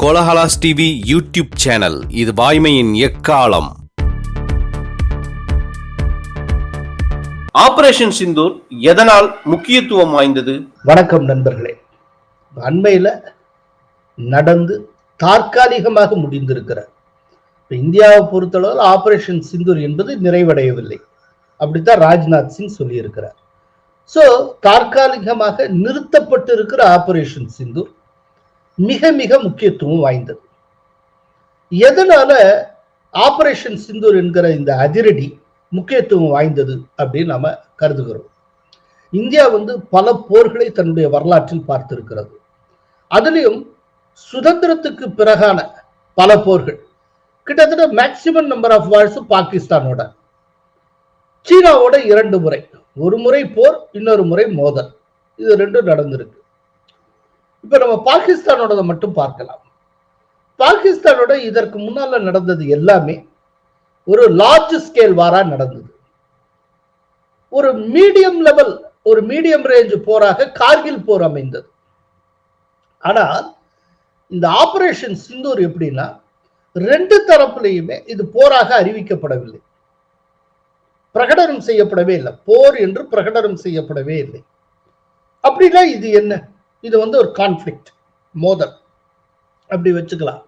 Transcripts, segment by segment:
Kolahalas TV YouTube channel. இது வாய்மையின் எக்காலம். ஆபரேஷன் சிந்தூர் எதனால் முக்கியத்துவம் வாய்ந்தது? வணக்கம் நண்பர்களே. அண்மையில் நடந்து தற்காலிகமாக முடிந்திருக்கிறார். இப்ப இந்தியாவை பொறுத்தளவில் ஆபரேஷன் சிந்தூர் என்பது நிறைவடையவில்லை. அப்படித்தான் ராஜ்நாத் சிங் சொல்லியிருக்கிறார். ஸோ தற்காலிகமாக நிறுத்தப்பட்டு இருக்கிற ஆபரேஷன் சிந்தூர் மிக மிக முக்கியத்துவம் வாய்ந்தது. எதனால ஆபரேஷன் சிந்தூர் என்கிற இந்த அதிரடி முக்கியத்துவம் வாய்ந்தது அப்படின்னு நாம கருதுகிறோம். இந்தியா வந்து பல போர்களை தன்னுடைய வரலாற்றில் பார்த்திருக்கிறது. அதுலேயும் சுதந்திரத்துக்கு பிறகான பல போர்கள். கிட்டத்தட்ட மேக்சிமம் நம்பர் ஆஃப் வார்ஸ் பாகிஸ்தானோட. சீனாவோட இரண்டு முறை. ஒரு முறை போர் இன்னொரு முறை மோதல். இது ரெண்டும் நடந்திருக்கு. இப்ப நம்ம பாகிஸ்தானோட மட்டும் பார்க்கலாம். பாகிஸ்தானோட இதற்கு முன்னால நடந்தது எல்லாமே ஒரு லார்ஜ் ஸ்கேல் வாரா நடந்தது. ஒரு மீடியம் லெவல் ஒரு மீடியம் ரேஞ்ச் போராக கார்கில் போர் அமைந்தது. ஆனால் இந்த ஆபரேஷன் சிந்தூர் எப்படின்னா ரெண்டு தரப்புலையுமே இது போராக அறிவிக்கப்படவில்லை. பிரகடனம் செய்யப்படவே இல்லை. போர் என்று பிரகடனம் செய்யப்படவே இல்லை. அப்படின்னா இது என்ன? இது வந்து ஒரு கான்ஃபிளிக்ட் மோதல். அப்படி வச்சுக்கலாம்.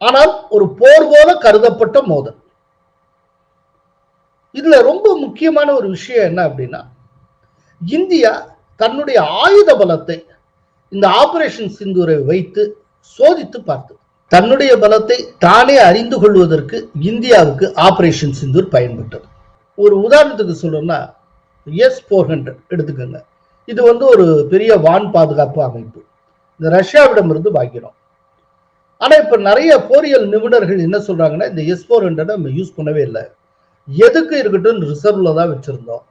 ஆனால் ஒரு போர் போல கருதப்பட்ட மோதல். இதுல ரொம்ப முக்கியமான ஒரு விஷயம் என்ன அப்படின்னா இந்தியா தன்னுடைய ஆயுத பலத்தை இந்த ஆபரேஷன் சிந்தூரை வைத்து சோதித்து பார்த்தது. தன்னுடைய பலத்தை தானே அறிந்து கொள்வதற்கு இந்தியாவுக்கு ஆபரேஷன் சிந்தூர் பயன்பட்டது. ஒரு உதாரணத்துக்கு சொல்லணும்னா எஸ் ஃபோர் ஹண்ட்ரட் எடுத்துக்கோங்க. இது வந்து ஒரு பெரிய வான் பாதுகாப்பு அமைப்பு. இந்த ரஷ்யாவிடமிருந்து வாங்கினோம். ஆனா இப்ப நிறைய போரியல் நிபுணர்கள் என்ன சொல்றாங்கன்னா இந்த எஸ் ஃபோர் ஹண்ட்ரட் நம்ம யூஸ் பண்ணவே இல்லை. எதுக்கு இருக்கட்டும் ரிசர்வ்ல தான் வச்சிருந்தோம்.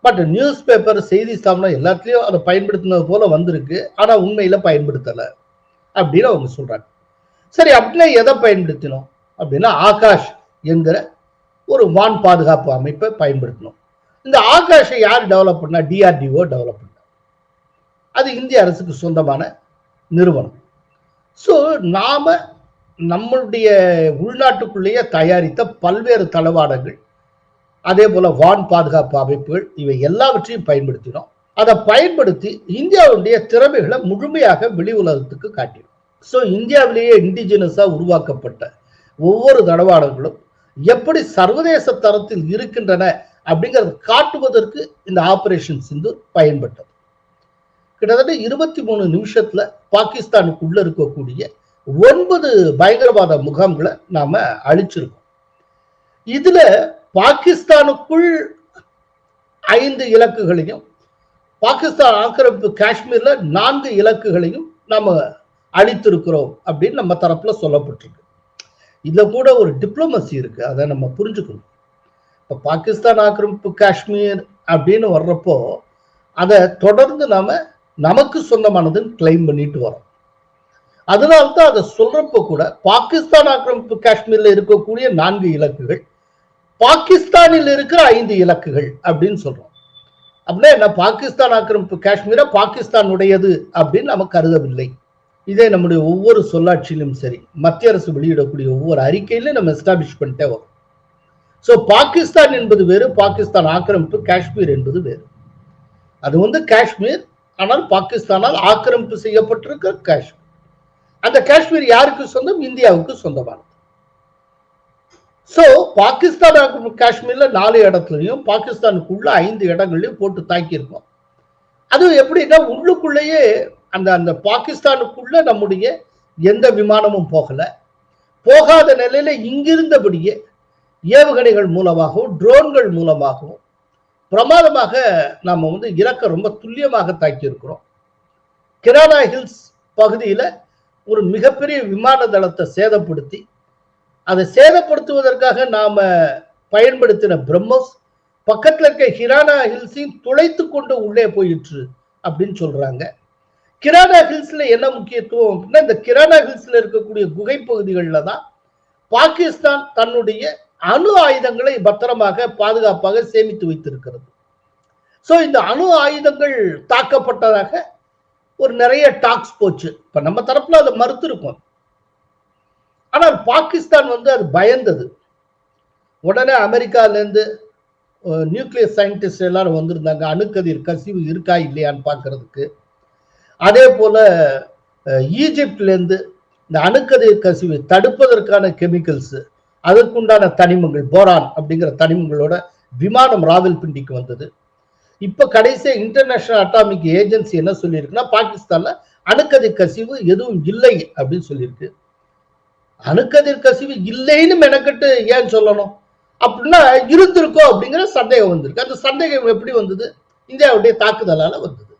பட் நியூஸ் பேப்பர் செய்தி ஸ்தாபனம் எல்லாத்துலயும் அதை பயன்படுத்தினது போல வந்திருக்கு. ஆனா உண்மையில பயன்படுத்தலை. அப்படின்னு அவங்க சொல்றாங்க. சரி அப்படின்னா எதை பயன்படுத்தினோம்? அப்படின்னா ஆகாஷ் என்கிற ஒரு வான் பாதுகாப்பு அமைப்பை பயன்படுத்தணும் இந்த ஆகாஷை யார் டெவலப் பண்ணா? டிஆர்டிஓ டெவலப் பண்ண. அது இந்திய அரசுக்கு சொந்தமான நிறுவனம். ஸோ நாம நம்மளுடைய உள்நாட்டுக்குள்ளேயே தயாரித்த பல்வேறு தளவாடங்கள் அதே போல வான் பாதுகாப்பு அமைப்புகள் இவை எல்லாவற்றையும் பயன்படுத்தினோம். அதை பயன்படுத்தி இந்தியாவுடைய திறமைகளை முழுமையாக வெளி உலகத்துக்கு காட்டினோம். ஸோ இந்தியாவிலேயே இண்டிஜினஸாக உருவாக்கப்பட்ட ஒவ்வொரு தளவாடங்களும் எப்படி சர்வதேச தரத்தில் இருக்கின்றன அப்படிங்கறத காட்டுவதற்கு இந்த ஆபரேஷன் சிந்து பயன்பட்டது. கிட்டத்தட்ட இருபத்தி மூணு நிமிஷத்துல பாகிஸ்தானுக்குள்ள இருக்கக்கூடிய ஒன்பது பயங்கரவாத முகாம்களை நாம அழிச்சிருக்கோம். இதுல பாகிஸ்தானுக்குள் ஐந்து இலக்குகளையும் பாகிஸ்தான் ஆக்கிரமிப்பு காஷ்மீர்ல நான்கு இலக்குகளையும் நாம அழித்திருக்கிறோம் அப்படின்னு நம்ம தரப்புல சொல்லப்பட்டிருக்கு. இதுல கூட ஒரு டிப்ளமசி இருக்கு அதை நம்ம புரிஞ்சுக்கணும். இப்போ பாகிஸ்தான் ஆக்கிரமிப்பு காஷ்மீர் அப்படின்னு வர்றப்போ அதை தொடர்ந்து நாம நமக்கு சொந்தமானதுன்னு கிளைம் பண்ணிட்டு வரோம் அதனால்தான் அதை சொல்றப்ப கூட பாகிஸ்தான் ஆக்கிரமிப்பு காஷ்மீர்ல இருக்கக்கூடிய நான்கு இலக்குகள் பாகிஸ்தானில் இருக்கிற ஐந்து இலக்குகள் அப்படின்னு சொல்றோம். அப்படின்னா என்ன? பாகிஸ்தான் ஆக்கிரமிப்பு காஷ்மீரை பாகிஸ்தானுடையது அப்படின்னு நம்ம கருதவில்லை. இதே நம்முடைய ஒவ்வொரு சொல்லாட்சியிலும் சரி மத்திய அரசு வெளியிடக்கூடிய ஒவ்வொரு அறிக்கையிலும் நம்ம எஸ்டாபிஷ் பண்ணிட்டே வரும் ஸோ பாகிஸ்தான் என்பது வேறு பாகிஸ்தான் ஆக்கிரமிப்பு காஷ்மீர் என்பது வேறு. அது வந்து காஷ்மீர் ஆனால் பாகிஸ்தானால் ஆக்கிரமிப்பு செய்யப்பட்டிருக்க காஷ்மீர் அந்த காஷ்மீர் யாருக்கு சொந்தம்? இந்தியாவுக்கு சொந்தமானது. ஸோ பாகிஸ்தான் காஷ்மீர்ல நாலு இடத்துலயும் பாகிஸ்தானுக்குள்ள ஐந்து இடங்கள்லையும் போட்டு தாக்கியிருக்கோம். அது எப்படின்னா உள்ளுக்குள்ளேயே அந்த அந்த பாகிஸ்தானுக்குள்ள நம்முடைய எந்த விமானமும் போகலை. போகாத நிலையில இங்கிருந்தபடியே ஏவுகணைகள் மூலமாகவும் ட்ரோன்கள் மூலமாகவும் பிரமாதமாக நாம் வந்து இறக்க ரொம்ப துல்லியமாக தாக்கியிருக்கிறோம். கிரானா ஹில்ஸ் பகுதியில் ஒரு மிகப்பெரிய விமான தளத்தை சேதப்படுத்தி அதை சேதப்படுத்துவதற்காக நாம் பயன்படுத்தின பிரம்மோஸ் பக்கத்தில் இருக்க ஹிரானா ஹில்ஸையும் துளைத்து கொண்டு உள்ளே போயிற்று அப்படின்னு சொல்றாங்க. கிரானா ஹில்ஸ்ல என்ன முக்கியத்துவம் அப்படின்னா இந்த கிரானா ஹில்ஸ்ல இருக்கக்கூடிய குகை பகுதிகளில் தான் பாகிஸ்தான் தன்னுடைய அணு ஆயுதங்களை பத்திரமாக பாதுகாப்பாக சேமித்து வைத்திருக்கிறது. ஸோ இந்த அணு ஆயுதங்கள் தாக்கப்பட்டதாக ஒரு நிறைய டாக்ஸ் போச்சு. இப்போ நம்ம தரப்புல அதை மறுத்து இருக்கோம். ஆனால் பாகிஸ்தான் வந்து அது பயந்தது. உடனே அமெரிக்காலேருந்து நியூக்ளியர் சயின்டிஸ்ட் எல்லாரும் வந்திருந்தாங்க. அணுக்கதிர் கசிவு இருக்கா இல்லையான்னு பார்க்கறதுக்கு. அதே போல ஈஜிப்ட்லேருந்து இந்த அணுக்கதிர் கசிவு தடுப்பதற்கான கெமிக்கல்ஸு அதற்குண்டான தனிமங்கள் போரான் அப்படிங்கிற தனிமங்களோட விமானம் ராவல்பிண்டிக்கு வந்தது. இப்ப கடைசியா இன்டர்நேஷனல் அட்டாமிக் ஏஜென்சி என்ன சொல்லியிருக்குன்னா பாகிஸ்தான்ல அணுக்கதிர் கசிவு எதுவும் இல்லை அப்படின்னு சொல்லியிருக்கு. அணுக்கதிர் கசிவு இல்லைன்னு மெனக்கட்டு ஏன் சொல்லணும்? அப்படின்னா இருந்திருக்கோம் அப்படிங்கிற சந்தேகம் வந்திருக்கு. அந்த சந்தேகம் எப்படி வந்தது? இந்தியாவுடைய தாக்குதலால வந்தது.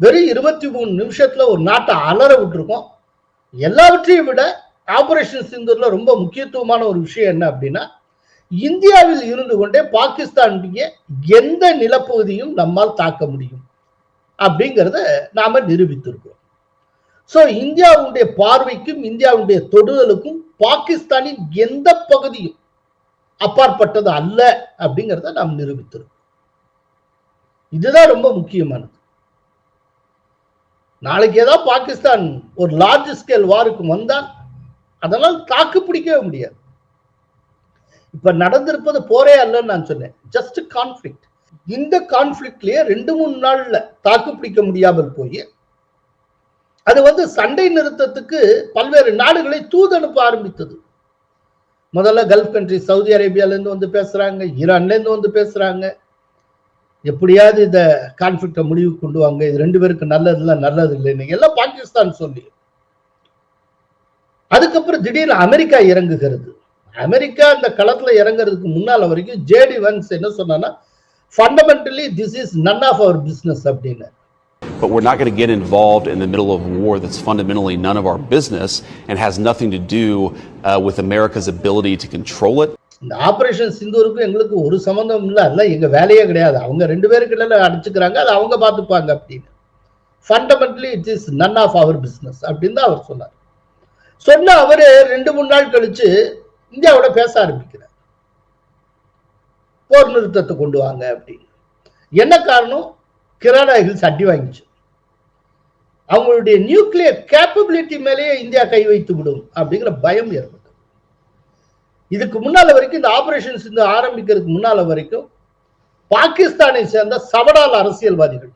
வெறும் இருபத்தி மூணு நிமிஷத்துல ஒரு நாட்டை அலற விட்டுருக்கோம். எல்லாவற்றையும் விட ஆபரேஷன் சிந்தூர்ல ரொம்ப முக்கியத்துவமான ஒரு விஷயம் என்ன அப்படின்னா இந்தியாவில் இருந்து கொண்டே பாகிஸ்தானுடைய எந்த நிலப்பகுதியும் நம்மால் தாக்க முடியும் அப்படிங்கிறத நாம நிரூபித்திருக்கிறோம். சோ இந்தியாவுடைய பார்வைக்கும் இந்தியாவுடைய தொடுதலுக்கும் பாகிஸ்தானின் எந்த பகுதியும் அப்பாற்பட்டது அல்ல அப்படிங்கிறத நாம் நிரூபித்திருக்கோம் இதுதான் ரொம்ப முக்கியமானது. நாளைக்கு ஏதாவது பாகிஸ்தான் ஒரு லார்ஜ் ஸ்கேல் வாருக்கு வந்தால் அதனால் தாக்கு பிடிக்கவே முடியாது. இப்ப நடந்திருப்பது போரே அல்லன்னு நான் சொன்னேன். ஜஸ்ட் கான்ஃபிளிக்ட் இந்த கான்ஃபிளிக்ட்லயே ரெண்டு மூணு நாள்ல தாக்கு பிடிக்க முடியாமல் போய் அது வந்து சண்டை நிறுத்தத்துக்கு பல்வேறு நாடுகளை தூதனுப்ப ஆரம்பித்தது. முதல்ல கல்ஃப் கண்ட்ரி சவுதி அரேபியால இருந்து வந்து பேசுறாங்க ஈரான்ல இருந்து வந்து பேசுறாங்க. எப்படியாவது இந்த கான்ஃபிளிக்ட முடிவு கொண்டு வாங்க. இது ரெண்டு பேருக்கு நல்லது இல்லை. நல்லது இல்லைன்னு எல்லாம் பாகிஸ்தான் சொல்லி. அதுக்கப்புறம் திடீர்னு அமெரிக்கா இறங்குகிறது. அமெரிக்கா இந்த களத்துல இறங்குறதுக்கு முன்னால வரைக்கும் ஜேடி வன்ஸ் என்ன சொன்னா fundamentally this is none of our business அப்படின்னு. But we're not going to get involved in the middle of war that's fundamentally none of our business and has nothing to do uh, with America's ability to control it. இந்த operation சிந்தூருக்கும் எங்களுக்கு ஒரு சம்பந்தம் இல்லை அல்ல எங்க வேலையே கிடையாது. அவங்க ரெண்டு பேருக்குள்ள அடிச்சுக்கிறாங்க அது அவங்க பார்த்துப்பாங்க அப்படின்னு. Fundamentally it is none of our business அப்படின்னு தான் அவர் சொன்னார். சொன்ன அவரு ரெண்டு மூணு நாள் கழிச்சு இந்தியாவோட பேச ஆரம்பிக்கிறார். போர் நிறுத்தத்தை கொண்டு வாங்க அப்படின்னு. என்ன காரணம்? கிரானா ஹில்ஸ் அடி வாங்கிச்சு. அவங்களுடைய நியூக்ளியர் கேப்பபிலிட்டி மேலேயே இந்தியா கை வைத்து விடும் அப்படிங்கிற பயம் ஏற்பட்டது. இதுக்கு முன்னால வரைக்கும் இந்த ஆபரேஷன்ஸ் இந்த ஆரம்பிக்கிறதுக்கு முன்னால வரைக்கும் பாகிஸ்தானை சேர்ந்த சவடால் அரசியல்வாதிகள்.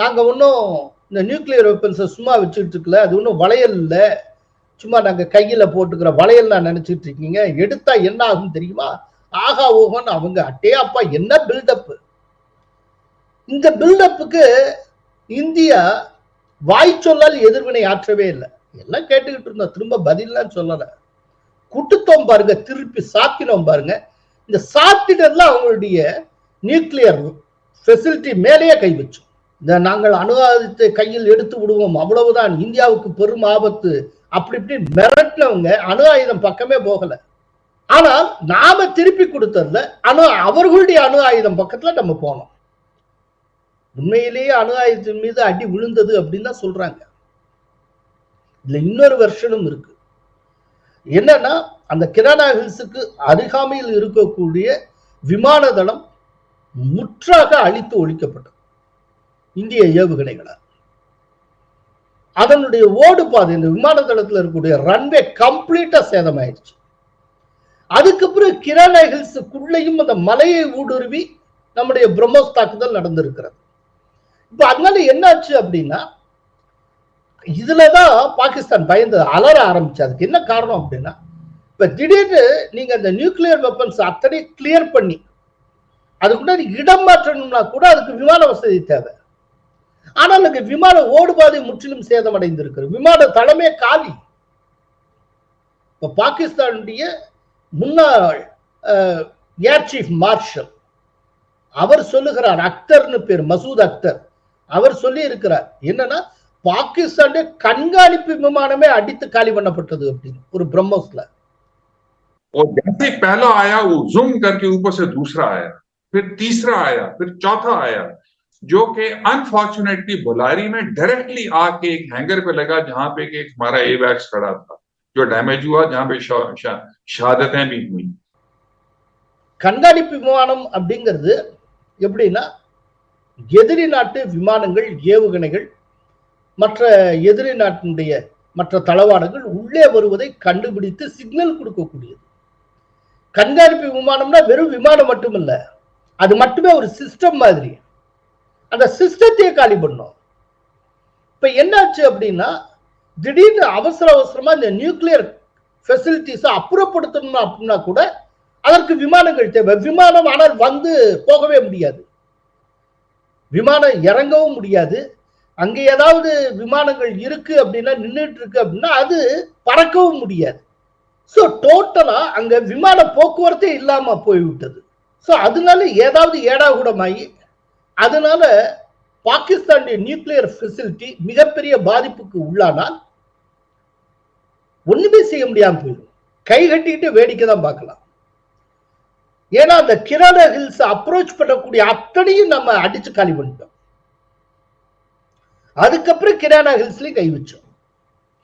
நாங்க ஒன்றும் இந்த நியூக்ளியர் வெப்பன்ஸை சும்மா வச்சுக்கிட்டு இருக்கல அது ஒன்றும் வளையல் இல்லை சும்மா நாங்க கையில போட்டுக்கிற வளையல் நான் நினைச்சிட்டு இருக்கீங்க. எடுத்தா என்ன ஆகும் தெரியுமா? ஆகா ஓகோன்னு அவங்க அட்டே அப்பா என்ன பில்டப் இந்த பில்டப்புக்கு இந்தியா வாய் சொல்லால் எதிர்வினை ஆற்றவே இல்லை. எல்லாம் கேட்டுக்கிட்டு இருந்தோம். திரும்ப பதிலாம் சொல்லல. குட்டுத்தோம் பாருங்க. திருப்பி சாத்தினோம் பாருங்க. இந்த சாத்திட்டதுல அவங்களுடைய நியூக்ளியர் ஃபெசிலிட்டி மேலேயே கை வச்சோம். இந்த நாங்கள் அணு கையில் எடுத்து விடுவோம். அவ்வளவுதான். இந்தியாவுக்கு பெரும் ஆபத்து. அப்படி இப்படி மிரட்டினவங்க அணு ஆயுதம் பக்கமே போகல. ஆனால் நாம திருப்பி கொடுத்ததுல அணு அவர்களுடைய அணு ஆயுதம் பக்கத்துல நம்ம போனோம். உண்மையிலேயே அணு ஆயுதத்தின் மீது அடி விழுந்தது அப்படின்னு தான் சொல்றாங்க. இதுல இன்னொரு வெர்ஷனும் இருக்கு. என்னன்னா அந்த கிரானா ஹில்ஸுக்கு அருகாமையில் இருக்கக்கூடிய விமான தளம் முற்றாக அழித்து ஒழிக்கப்பட்டது. இந்திய ஏவுகணைகளால். அதனுடைய ஓடு பாதை இந்த விமான தளத்தில் இருக்கக்கூடிய ரன்வே கம்ப்ளீட்டா சேதமாயிடுச்சு அதுக்கப்புறம் கிரானா ஹில்ஸுக்குள்ளேயும் அந்த மலையை ஊடுருவி நம்முடைய பிரம்மோஸ் தாக்குதல் நடந்திருக்கிறது. இப்போ அதனால என்னாச்சு அப்படின்னா இதுல தான் பாகிஸ்தான் பயந்து அலற ஆரம்பிச்சு. அதுக்கு என்ன காரணம் அப்படின்னா இப்ப திடீர்னு நீங்க அந்த நியூக்ளியர் வெப்பன்ஸ் அத்தனை கிளியர் பண்ணி அதுக்குள்ள இடம் மாற்றணும்னா கூட அதுக்கு விமான வசதி தேவை. ஆனால் அங்க விமான ஓடுபாதை முற்றிலும் சேதமடைந்திருக்கு விமான தளமே காலி இப்ப பாகிஸ்தானுடைய முன்னாள் ஏர் சீஃப் மார்ஷல் அவர் சொல்லுகிறார் அக்தர்னு பேர் மசூத் அக்தர் அவர் சொல்லி இருக்கிறார் என்னன்னா பாகிஸ்தானுடைய கண்காணிப்பு விமானமே அடித்து காலி பண்ணப்பட்டது அப்படின்னு ஒரு பிரம்மோஸ்ல और जैसे पहला आया वो जूम करके ऊपर से दूसरा आया फिर तीसरा आया फिर चौथा आया जो कि अनफॉर्चुनेटली बुलारी में डायरेक्टली आके एक हैंगर पे लगा जहां पे कि एक हमारा एवैक्स खड़ा था जो डैमेज हुआ जहां पे शा, शा, शहादतें भी हुई கண்காணிப்பு விமானம் அப்படிங்கிறது எப்படின்னா எதிரி நாட்டு விமானங்கள் ஏவுகணைகள் மற்ற எதிரி நாட்டினுடைய மற்ற தளவாடங்கள் உள்ளே வருவதை கண்டுபிடித்து சிக்னல் கொடுக்கக்கூடியது கண்காணிப்பு விமானம்னா வெறும் விமானம் மட்டுமல்ல அது மட்டுமே ஒரு சிஸ்டம் மாதிரி அந்த சிஸ்டத்தையே காலி பண்ணோம் இப்ப என்னாச்சு அப்படின்னா திடீர்னு அவசர அவசரமா இந்த நியூக்ளியர் ஃபெசிலிட்டிஸை அப்புறப்படுத்தணும் அப்படின்னா கூட அதற்கு விமானங்கள் தேவை. விமானம் ஆனால் வந்து போகவே முடியாது. விமானம் இறங்கவும் முடியாது. அங்கே ஏதாவது விமானங்கள் இருக்கு அப்படின்னா நின்றுட்டு இருக்கு அப்படின்னா அது பறக்கவும் முடியாது. ஸோ டோட்டலா அங்க விமான போக்குவரத்தே இல்லாம போய்விட்டது. ஸோ அதனால ஏதாவது ஏடாகூடமாகி அதனால பாகிஸ்தானுடைய நியூக்ளியர் ஃபெசிலிட்டி மிகப்பெரிய பாதிப்புக்கு உள்ளானால் ஒண்ணுமே செய்ய முடியாம போயிடும். கை கட்டிக்கிட்டு வேடிக்கை தான் பார்க்கலாம். ஏன்னா அந்த கிரானா ஹில்ஸ் அப்ரோச் பண்ணக்கூடிய அத்தனையும் நம்ம அடிச்சு காலி பண்ணிட்டோம். அதுக்கப்புறம் கிரானா ஹில்ஸ்லயும் கை வச்சோம்.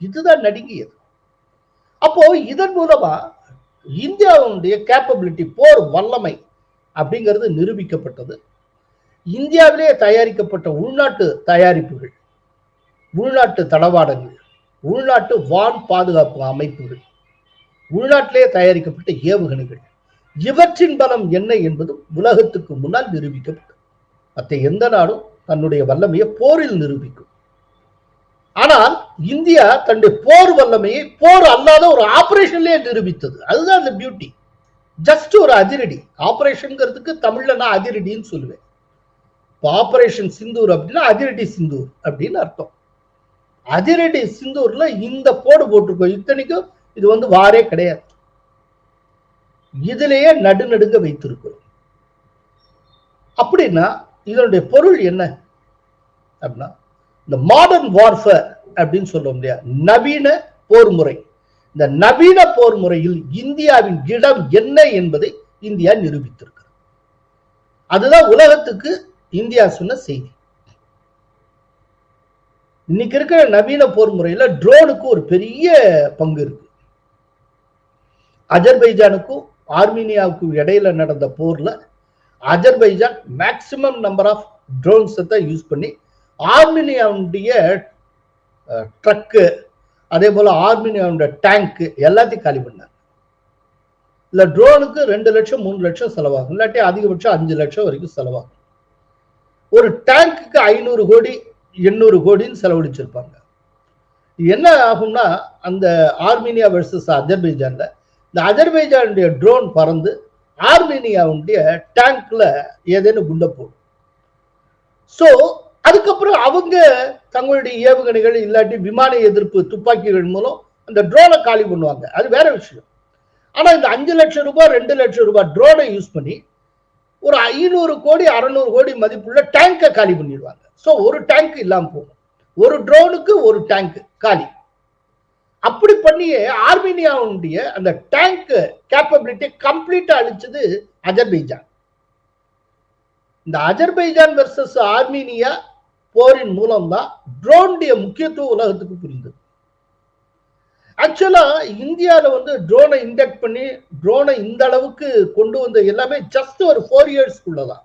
இதுதான் நடுங்கியது. அப்போ இதன் மூலமா இந்தியாவுடைய கேப்பபிலிட்டி போர் வல்லமை அப்படிங்கிறது நிரூபிக்கப்பட்டது. இந்தியாவிலே தயாரிக்கப்பட்ட உள்நாட்டு தயாரிப்புகள் உள்நாட்டு தளவாடங்கள் உள்நாட்டு வான் பாதுகாப்பு அமைப்புகள் உள்நாட்டிலே தயாரிக்கப்பட்ட ஏவுகணைகள் இவற்றின் பலம் என்ன என்பது உலகத்துக்கு முன்னால் நிரூபிக்கப்பட்டது மற்ற எந்த நாடும் தன்னுடைய வல்லமையை போரில் நிரூபிக்கும். ஆனால் இந்தியா தன்னுடைய போர் வல்லமையை போர் அல்லாத ஒரு ஆபரேஷன்லயே நிரூபித்தது. அதுதான் அந்த பியூட்டி. ஜஸ்ட் ஒரு அதிரடி. ஆபரேஷன்ங்கிறதுக்கு தமிழ்ல நான் அதிரடின்னு சொல்லுவேன். இப்போ ஆபரேஷன் சிந்தூர் அப்படின்னா அதிரடி சிந்தூர் அப்படின்னு அர்த்தம். அதிரடி சிந்தூர்ல இந்த போடு போட்டிருக்கோம். இத்தனைக்கும் இது வந்து வாரே கிடையாது. இதுலயே நடுநடுங்க வைத்திருக்கிறோம். அப்படின்னா இதனுடைய பொருள் என்ன? அப்படின்னா இந்த மாடர்ன் வார்ஃபேர் அப்படின்னு சொல்ல இல்லையா? நவீன போர் முறை இந்த நவீன போர் முறையில் இந்தியாவின் இடம் என்ன என்பதை இந்தியா நிரூபித்திருக்கிறது. அதுதான் உலகத்துக்கு இந்தியா சொன்ன செய்தி. இன்னைக்கு இருக்கிற நவீன போர் முறையில ட்ரோனுக்கு ஒரு பெரிய பங்கு இருக்கு. அஜர்பைஜானுக்கும் ஆர்மீனியாவுக்கும் இடையில நடந்த போர்ல அஜர்பைஜான் மேக்சிமம் நம்பர் ஆஃப் ட்ரோன்ஸை தான் யூஸ் பண்ணி ஆர்மீனியாவுடைய ட்ரக்கு அதே போல ஆர்மீனியாவுடைய டேங்க் எல்லாத்தையும் காலி பண்ணாங்க. இல்லை ட்ரோனுக்கு ரெண்டு லட்சம் மூணு லட்சம் செலவாகும். இல்லாட்டி அதிகபட்சம் அஞ்சு லட்சம் வரைக்கும் செலவாகும். ஒரு டேங்க்குக்கு ஐநூறு கோடி எண்ணூறு கோடின்னு செலவழிச்சிருப்பாங்க. என்ன ஆகும்னா அந்த ஆர்மீனியா வெர்சஸ் அஜர்பைஜான்ல இந்த அஜர்பைஜானுடைய ட்ரோன் பறந்து ஆர்மீனியாவுடைய டேங்க்ல ஏதேனும் குண்ட போடும். ஸோ அதுக்கப்புறம் அவங்க தங்களுடைய ஏவுகணைகள் இல்லாட்டி விமான எதிர்ப்பு துப்பாக்கிகள் மூலம் அந்த ட்ரோனை காலி பண்ணுவாங்க. அது வேற விஷயம். ஆனால் இந்த அஞ்சு லட்சம் ரூபாய் ரெண்டு லட்சம் ரூபாய் ட்ரோனை யூஸ் பண்ணி ஒரு ஐநூறு கோடி அறநூறு கோடி மதிப்புள்ள டேங்கை காலி பண்ணிடுவாங்க. ஸோ ஒரு டேங்க் இல்லாம போகும். ஒரு ட்ரோனுக்கு ஒரு டேங்க் காலி. அப்படி பண்ணியே ஆர்மீனியாவுடைய அந்த டேங்க் கேப்பபிலிட்டி கம்ப்ளீட்டா அழிச்சது அஜர்பைஜான். இந்த அஜர்பைஜான் வெர்சஸ் ஆர்மீனியா போரின் மூலம்தான் ட்ரோனுடைய முக்கியத்துவம் உலகத்துக்கு ஆக்சுவலாக ஆக்சுவலா இந்தியாவில் வந்து ட்ரோனை இன்டெக்ட் பண்ணி ட்ரோனை இந்த அளவுக்கு கொண்டு வந்த எல்லாமே ஜஸ்ட் ஒரு ஃபோர் இயர்ஸ்க்குள்ளதான்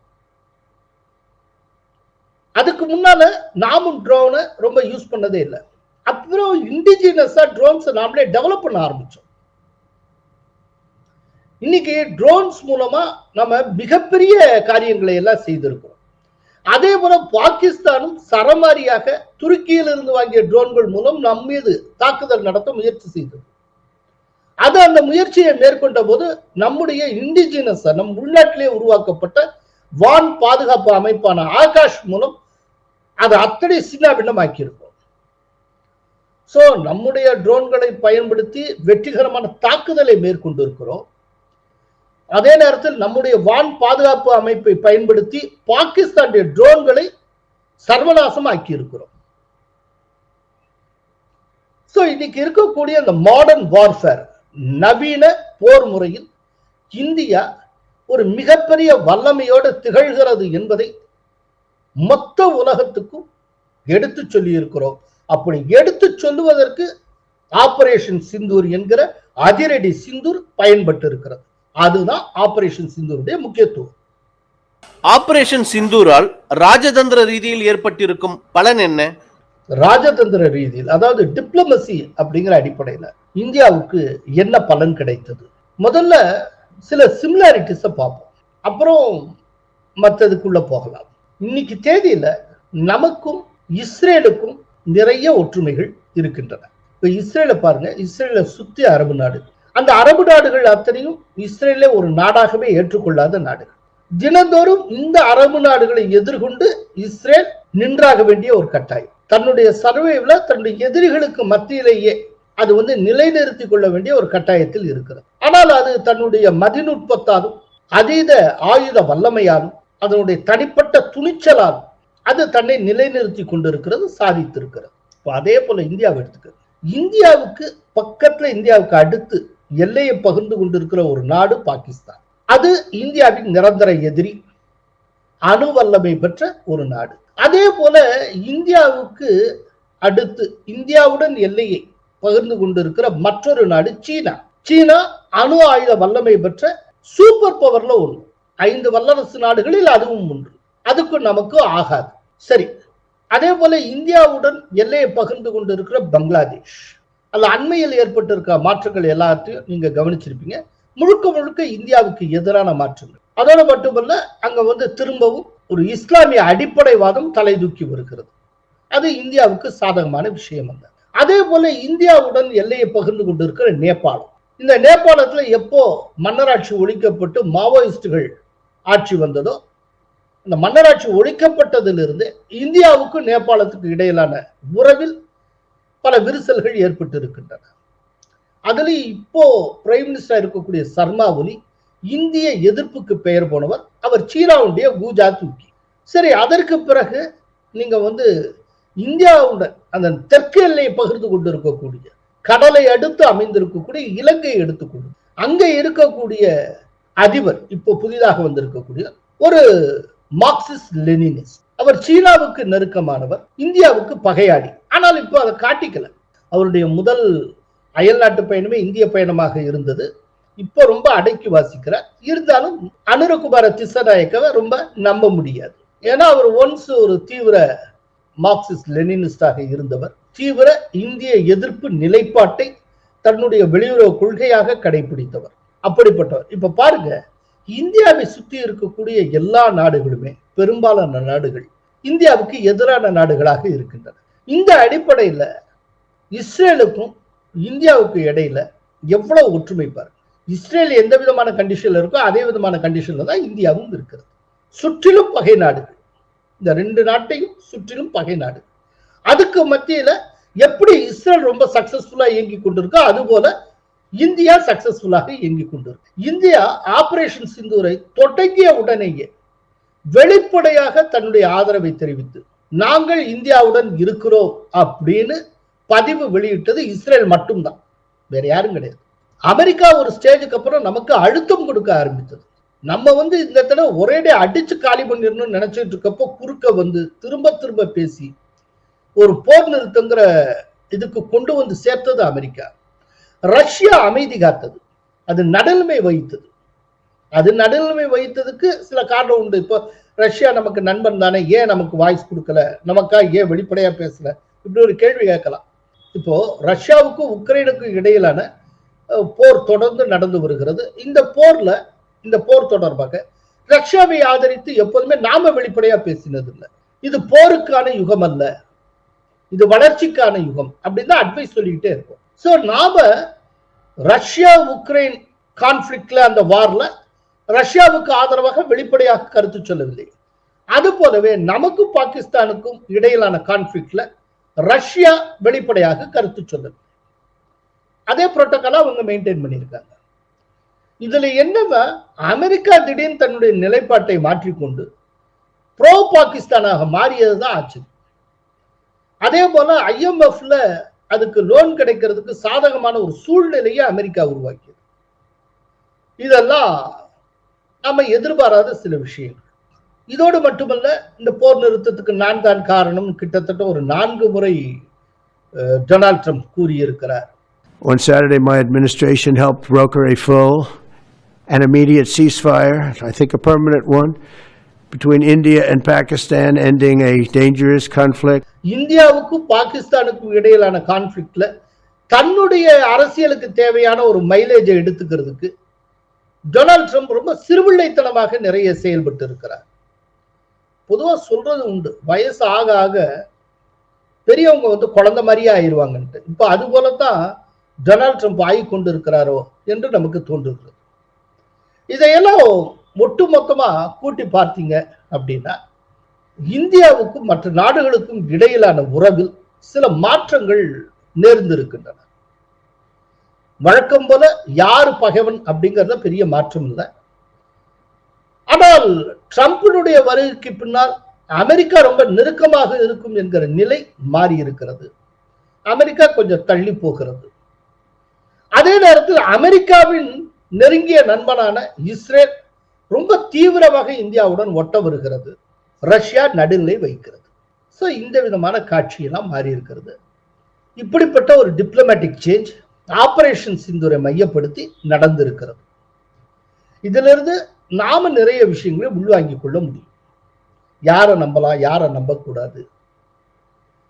அதுக்கு முன்னால நாமும் ட்ரோனை ரொம்ப யூஸ் பண்ணதே இல்லை. அப்புறம் இண்டிஜினஸா ட்ரோன்ஸ் நாமளே டெவலப் பண்ண ஆரம்பிச்சோம். இன்னைக்கு ட்ரோன்ஸ் மூலமா நம்ம மிகப்பெரிய காரியங்களை எல்லாம் செய்திருக்கிறோம். அதே போல பாகிஸ்தானும் சரமாரியாக துருக்கியில் இருந்து வாங்கிய ட்ரோன்கள் மூலம் நம் மீது தாக்குதல் நடத்த முயற்சி செய்தது. அது அந்த முயற்சியை மேற்கொண்ட போது நம்முடைய இண்டிஜினஸ் நம் உள்நாட்டிலே உருவாக்கப்பட்ட வான் பாதுகாப்பு அமைப்பான ஆகாஷ் மூலம் அதை அத்தனை சின்ன பின்னமாக்கியிருக்கோம். சோ நம்முடைய ட்ரோன்களை பயன்படுத்தி வெற்றிகரமான தாக்குதலை மேற்கொண்டு இருக்கிறோம் அதே நேரத்தில் நம்முடைய வான் பாதுகாப்பு அமைப்பை பயன்படுத்தி பாகிஸ்தானுடைய ட்ரோன்களை சர்வநாசம் ஆக்கி இருக்கிறோம் இன்னைக்கு இருக்கக்கூடிய அந்த மாடர்ன் வார்ஃபேர் நவீன போர் முறையில் இந்தியா ஒரு மிகப்பெரிய வல்லமையோடு திகழ்கிறது என்பதை மொத்த உலகத்துக்கும் எடுத்து சொல்லி இருக்கிறோம் அப்படி எடுத்து சொல்லுவதற்கு ஆபரேஷன் சிந்தூர் என்கிற அதிரடி சிந்தூர் பயன்பட்டு இருக்கிறது அதுதான் ஆபரேஷன் சிந்தூருடைய முக்கியத்துவம். ஆபரேஷன் சிந்தூரால் ராஜதந்திர ரீதியில் ஏற்பட்டிருக்கும் பலன் என்ன? ராஜதந்திர ரீதியில் அதாவது டிப்ளமசி அப்படிங்கிற அடிப்படையில் இந்தியாவுக்கு என்ன பலன் கிடைத்தது? முதல்ல சில சிமிலாரிட்டிஸை பார்ப்போம். அப்புறம் மற்றதுக்குள்ள போகலாம். இன்னைக்கு தேதியில நமக்கும் இஸ்ரேலுக்கும் நிறைய ஒற்றுமைகள் இருக்கின்றன. இப்ப இஸ்ரேலை பாருங்க இஸ்ரேலை சுத்தி அரபு நாடு. அந்த அரபு நாடுகள் அத்தனையும் இஸ்ரேலை ஒரு நாடாகவே ஏற்றுக்கொள்ளாத நாடுகள். தினந்தோறும் இந்த அரபு நாடுகளை எதிர்கொண்டு இஸ்ரேல் நின்றாக வேண்டிய ஒரு கட்டாயம். தன்னுடைய சர்வேவில் தன்னுடைய எதிரிகளுக்கு மத்தியிலேயே அது வந்து நிலைநிறுத்திக் கொள்ள வேண்டிய ஒரு கட்டாயத்தில் இருக்கிறது. ஆனால் அது தன்னுடைய மதிநுட்பத்தாலும் அதீத ஆயுத வல்லமையாலும் அதனுடைய தனிப்பட்ட துணிச்சலாலும் அது தன்னை நிலைநிறுத்தி கொண்டிருக்கிறது சாதித்திருக்கிறது. அதே போல இந்தியாவை எடுத்துக்கிறது இந்தியாவுக்கு பக்கத்துல இந்தியாவுக்கு அடுத்து எல்லையை பகிர்ந்து கொண்டிருக்கிற ஒரு நாடு பாகிஸ்தான். அது இந்தியாவின் நிரந்தர எதிரி அணு வல்லமை பெற்ற ஒரு நாடு. அதே போல இந்தியாவுக்கு அடுத்து இந்தியாவுடன் எல்லையை பகிர்ந்து கொண்டிருக்கிற மற்றொரு நாடு சீனா. சீனா அணு ஆயுத வல்லமை பெற்ற சூப்பர் பவர்ல ஒன்று ஐந்து வல்லரசு நாடுகளில் அதுவும் ஒன்று. அதுக்கு நமக்கு ஆகாது. சரி அதே போல இந்தியாவுடன் எல்லையை பகிர்ந்து கொண்டிருக்கிற பங்களாதேஷ். அல்ல அண்மையில் ஏற்பட்டிருக்க மாற்றங்கள் எல்லாத்தையும் நீங்க கவனிச்சிருப்பீங்க. முழுக்க முழுக்க இந்தியாவுக்கு எதிரான மாற்றங்கள். அதோட மட்டுமல்ல அங்க வந்து திரும்பவும் ஒரு இஸ்லாமிய அடிப்படைவாதம் தலை தூக்கி வருகிறது. அது இந்தியாவுக்கு சாதகமான விஷயம் அல்ல. அதே போல இந்தியாவுடன் எல்லையை பகிர்ந்து கொண்டிருக்கிற நேபாளம். இந்த நேபாளத்துல எப்போ மன்னராட்சி ஒழிக்கப்பட்டு மாவோயிஸ்டுகள் ஆட்சி வந்ததோ இந்த மன்னராட்சி ஒழிக்கப்பட்டதிலிருந்து இந்தியாவுக்கும் நேபாளத்துக்கு இடையிலான உறவில் பல விரிசல்கள் ஏற்பட்டு இருக்கின்றன அதுல இப்போ பிரைம் மினிஸ்டர் இருக்கக்கூடிய சர்மா ஒலி இந்திய எதிர்ப்புக்கு பெயர் போனவர் அவர் சீனாவுடைய கூஜா தூக்கி. சரி அதற்கு பிறகு நீங்க வந்து இந்தியாவுடன் அந்த தெற்கு எல்லையை பகிர்ந்து கொண்டு இருக்கக்கூடிய கடலை அடுத்து அமைந்திருக்கக்கூடிய இலங்கையை எடுத்துக்கொண்டு அங்கே இருக்கக்கூடிய அதிபர் இப்போ புதிதாக வந்திருக்கக்கூடிய ஒரு மார்க்சிஸ்ட் லெனினிஸ்ட் அவர் சீனாவுக்கு நெருக்கமானவர் இந்தியாவுக்கு பகையாடி ஆனால் இப்போ அதை காட்டிக்கல. அவருடைய முதல் அயல்நாட்டு பயணமே இந்திய பயணமாக இருந்தது. இப்போ ரொம்ப அடக்கி வாசிக்கிறார் இருந்தாலும் அனுரகுமார திசநாயக்கவை ரொம்ப நம்ப முடியாது. ஏன்னா அவர் ஒன்ஸ் ஒரு தீவிர மார்க்சிஸ்ட் லெனினிஸ்டாக இருந்தவர். தீவிர இந்திய எதிர்ப்பு நிலைப்பாட்டை தன்னுடைய வெளியுறவு கொள்கையாக கடைபிடித்தவர். அப்படிப்பட்டவர். இப்ப பாருங்க இந்தியாவை சுத்தி இருக்கக்கூடிய எல்லா நாடுகளுமே பெரும்பாலான நாடுகள் இந்தியாவுக்கு எதிரான நாடுகளாக இருக்கின்றன. இந்த அடிப்படையில இஸ்ரேலுக்கும் இந்தியாவுக்கு இடையில எவ்வளவு ஒற்றுமை பாருங்க இஸ்ரேல் எந்த விதமான கண்டிஷன்ல இருக்கோ அதே விதமான கண்டிஷன்ல தான் இந்தியாவும் இருக்கிறது. சுற்றிலும் பகை நாடுகள். இந்த ரெண்டு நாட்டையும் சுற்றிலும் பகை நாடு அதுக்கு மத்தியில எப்படி இஸ்ரேல் ரொம்ப சக்சஸ்ஃபுல்லா இயங்கி கொண்டிருக்கோ அது போல இந்தியா சக்சஸ்ஃபுல்லாக இயங்கி கொண்டிருக்கு. இந்தியா ஆபரேஷன் சிந்தூரை தொடங்கிய உடனேயே வெளிப்படையாக தன்னுடைய ஆதரவை தெரிவித்து நாங்கள் இந்தியாவுடன் இருக்கிறோம் அப்படின்னு பதிவு வெளியிட்டது இஸ்ரேல் மட்டும்தான். வேற யாரும் கிடையாது. அமெரிக்கா ஒரு ஸ்டேஜுக்கு அப்புறம் நமக்கு அழுத்தம் கொடுக்க ஆரம்பித்தது. நம்ம வந்து இந்த தடவை ஒரேடே அடிச்சு காலி பண்ணிடணும்னு நினைச்சிட்டு இருக்கப்போ குறுக்க வந்து திரும்ப திரும்ப பேசி ஒரு போர் நிறுத்தங்கிற இதுக்கு கொண்டு வந்து சேர்த்தது அமெரிக்கா. ரஷ்யா அமைதி காத்தது. அது நடுநிலைமை வகித்தது. அது நடுநிலைமை வகித்ததுக்கு சில காரணம் உண்டு. இப்போ ரஷ்யா நமக்கு நண்பன் தானே? ஏன் நமக்கு வாய்ஸ் கொடுக்கல? நமக்கா ஏன் வெளிப்படையா பேசல? இப்படி ஒரு கேள்வி கேட்கலாம். இப்போ ரஷ்யாவுக்கும் உக்ரைனுக்கும் இடையிலான போர் தொடர்ந்து நடந்து வருகிறது. இந்த போர்ல இந்த போர் தொடர்பாக ரஷ்யாவை ஆதரித்து எப்போதுமே நாம வெளிப்படையா பேசினது இல்லை இது போருக்கான யுகம் அல்ல. இது வளர்ச்சிக்கான யுகம் அப்படின்னு தான் அட்வைஸ் சொல்லிக்கிட்டே இருக்கும். ஸோ நாம ரஷ்யா உக்ரைன் கான்ஃபிளிக்ட்ல அந்த வார்ல ரஷ்யாவுக்கு ஆதரவாக வெளிப்படையாக கருத்து சொல்லவில்லை. அது போலவே நமக்கும் பாகிஸ்தானுக்கும் இடையிலான கான்ஃபிளிக்ட்ல ரஷ்யா வெளிப்படையாக கருத்து சொல்லவில்லை. அதே புரோட்டோகால அவங்க மெயின்டைன் பண்ணியிருக்காங்க. இதுல என்னவா அமெரிக்கா திடீர்னு தன்னுடைய நிலைப்பாட்டை மாற்றிக்கொண்டு ப்ரோ பாகிஸ்தானாக மாறியது தான் ஆச்சு அதே போல ஐஎம்எஃப்ல அதுக்கு லோன் கிடைக்கிறதுக்கு சாதகமான ஒரு சூழ்நிலையை அமெரிக்கா உருவாக்கியது. இதெல்லாம் நம்ம எதிர்பாராத சில விஷயங்கள். இதோடு மட்டுமல்ல இந்த போர் நிறுத்தத்துக்கு நான் தான் காரணம். கிட்டத்தட்ட ஒரு நான்கு முறை டொனால்ட் ட்ரம்ப் கூறியிருக்கிறார். On Saturday, my administration helped broker a full and immediate ceasefire, I think a permanent one, between India and Pakistan, ending a dangerous conflict. இந்தியாவுக்கும் பாகிஸ்தானுக்கும் இடையிலான கான்ஃபிளிக்ட்ல தன்னுடைய அரசியலுக்கு தேவையான ஒரு மைலேஜை எடுத்துக்கிறதுக்கு டொனால்ட் ட்ரம்ப் ரொம்ப சிறுபிள்ளைத்தனமாக நிறைய செயல்பட்டு இருக்கிறார் பொதுவா சொல்றது உண்டு. வயசு ஆக ஆக பெரியவங்க வந்து குழந்தை மாதிரியே ஆயிடுவாங்கன்ட்டு இப்போ அது போலத்தான் டொனால்ட் ட்ரம்ப் ஆகி கொண்டு இருக்கிறாரோ என்று நமக்கு தோன்றுகிறது. இதையெல்லாம் ஒட்டு மொத்தமா கூட்டி பார்த்தீங்க அப்படின்னா இந்தியாவுக்கும் மற்ற நாடுகளுக்கும் இடையிலான உறவில் சில மாற்றங்கள் நேர்ந்திருக்கின்றன. வழக்கம் போல யாரு பகைவன் அப்படிங்கிறத பெரிய மாற்றம் இல்லை. ஆனால் ட்ரம்பினுடைய வருகைக்கு பின்னால் அமெரிக்கா ரொம்ப நெருக்கமாக இருக்கும் என்கிற நிலை மாறி இருக்கிறது. அமெரிக்கா கொஞ்சம் தள்ளி போகிறது. அதே நேரத்தில் அமெரிக்காவின் நெருங்கிய நண்பனான இஸ்ரேல் ரொம்ப தீவிரமாக இந்தியாவுடன் ஒட்ட வருகிறது. ரஷ்யா நடுநிலை வைக்கிறது ஸோ இந்த விதமான காட்சியெல்லாம் மாறி இருக்கிறது. இப்படிப்பட்ட ஒரு டிப்ளமேட்டிக் சேஞ்ச் ஆபரேஷன் சிந்துரை மையப்படுத்தி நடந்திருக்கிறது. இதிலிருந்து நாம நிறைய விஷயங்களை உள்வாங்கிக் கொள்ள முடியும். யாரை நம்பலாம் யாரை நம்பக்கூடாது.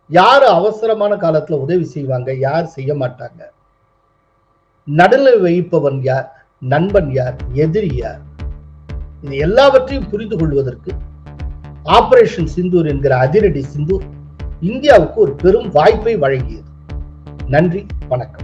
யார் அவசரமான காலத்துல உதவி செய்வாங்க யார் செய்ய மாட்டாங்க. நடுநிலை வைப்பவன் யார் நண்பன் யார் எதிரி யார்? இது எல்லாவற்றையும் புரிந்து கொள்வதற்கு ஆபரேஷன் சிந்தூர் என்கிற அதிரடி சிந்தூர் இந்தியாவுக்கு ஒரு பெரும் வாய்ப்பை வழங்கியது. நன்றி வணக்கம்.